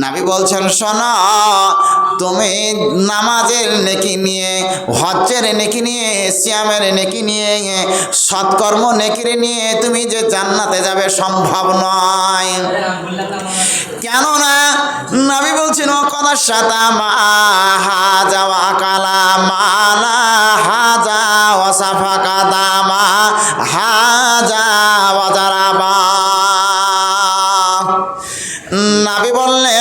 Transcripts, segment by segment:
নাবি বলছেন, শোনো, তুমি নামাজের নেকি নিয়ে, হজ্জের নেকি নিয়ে শ্যামের নেকি নিয়ে, সৎকর্ম নেকির নিয়ে তুমি যে জান্নাতে যাবে সম্ভব নয়। কেননা নাবি বলছেন, ও কথা সাতা মা হাজা ওয়া কালা মালা হাজা ওয়া সাফা কাদামা হাজা ওয়া জারাবা নাবি বললেন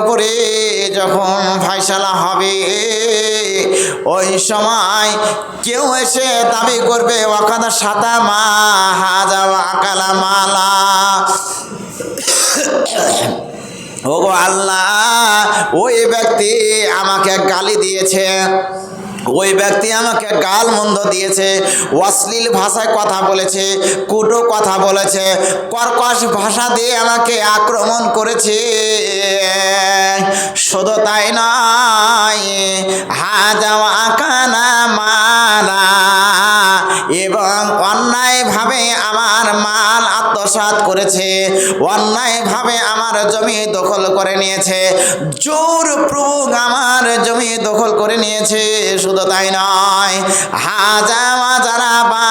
ওপরে যখন ফাইসালা হবে, ওই সময় কেউ এসে দাবি করবে, ওখানা সাদা মা, হাজা আকালা মালা। ও গো আল্লাহ, ওই ব্যক্তি আমাকে গালি দিয়েছে। ওই ব্যক্তি আমাকে গাল মন্দ দিয়েছে, অশ্লীল ভাষায় কথা বলেছে, কুটো কথা বলেছে, কর্কশ ভাষা দিয়ে আমাকে আক্রমণ করেছে। শুধু তাই নয় হাজাওয়া কানা মালা, এবং অন্যায়ভাবে আমার মাল আত্মসাৎ করেছে, অন্যায়ভাবে আমার জমি দখল করে নিয়েছে। জোর প্রভুক আমার জমি দখল করে নিয়েছে, শুধু তাই নয়, হাজা যারা বা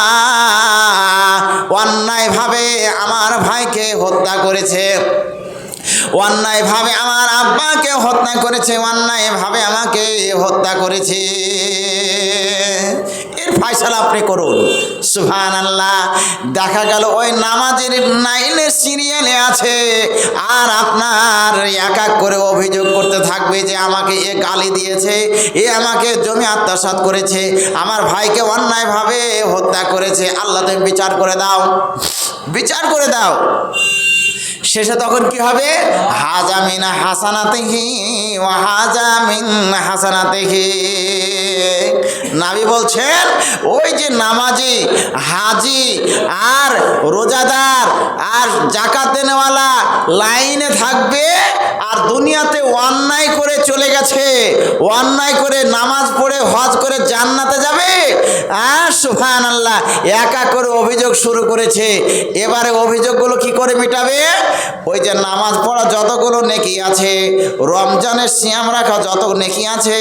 অন্যায়ভাবে আমার ভাইকে হত্যা করেছে। অন্যায়ভাবে আমার আব্বাকে হত্যা করেছে অন্যায় অন্যায়ভাবে আমাকে হত্যা করেছে। এর ফাইসালা আপনি করুন। সুহান আল্লাহ দেখা গেল ওই নামাজের নাইনে সিরিয়ালে আছে। আর আপনার এক এক করে অভিযোগ করতে থাকবে যে আমাকে এ গালি দিয়েছে, এ আমাকে জমি আত্মসাত করেছে, আমার ভাইকে অন্যায়ভাবে হত্যা করেছে। আল্লাহ তুমি বিচার করে দাও। বিচার করে দাও। শেষে তখন কি হবে? হাজামিন হাসানাতেহি ও হাজামিন হাসানাতেহি। নাবি বলছেন, ওই যে নামাজি, হাজি আর রোজাদার আর জাকাত দেনেওয়ালা লাইনে থাকবে আর দুনিয়াতে অন্যায় করে চলে গেছে। অন্যায় করে নামাজ পড়ে, হজ করে জান্নাতে যাবে। আর সুফান আল্লাহ একা করে অভিযোগ শুরু করেছে। এবারে অভিযোগগুলো কি করে মিটাবে? ওই যে নামাজ পড়া যতগুলো নেকি আছে, রমজানের সিয়াম রাখা যত নেকি আছে,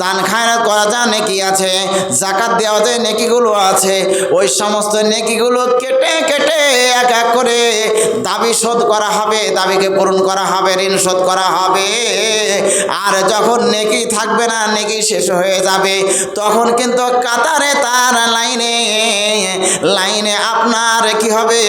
দান খায়না করা যা নেকি আছে জাকাত দেওয়া যায় নেকিগুলো আছে, ওই সমস্ত নেকিগুলো কেটে এক এক করে দাবি শোধ করা হবে, দাবিকে পূরণ করা হবে, ঋণ শোধ করা হবে। আর যখন নেকি থাকবে না, নেকি শেষ হয়ে যাবে, তখন কিন্তু কাতারে তার লাইনে লাইনে আপনার কি হবে?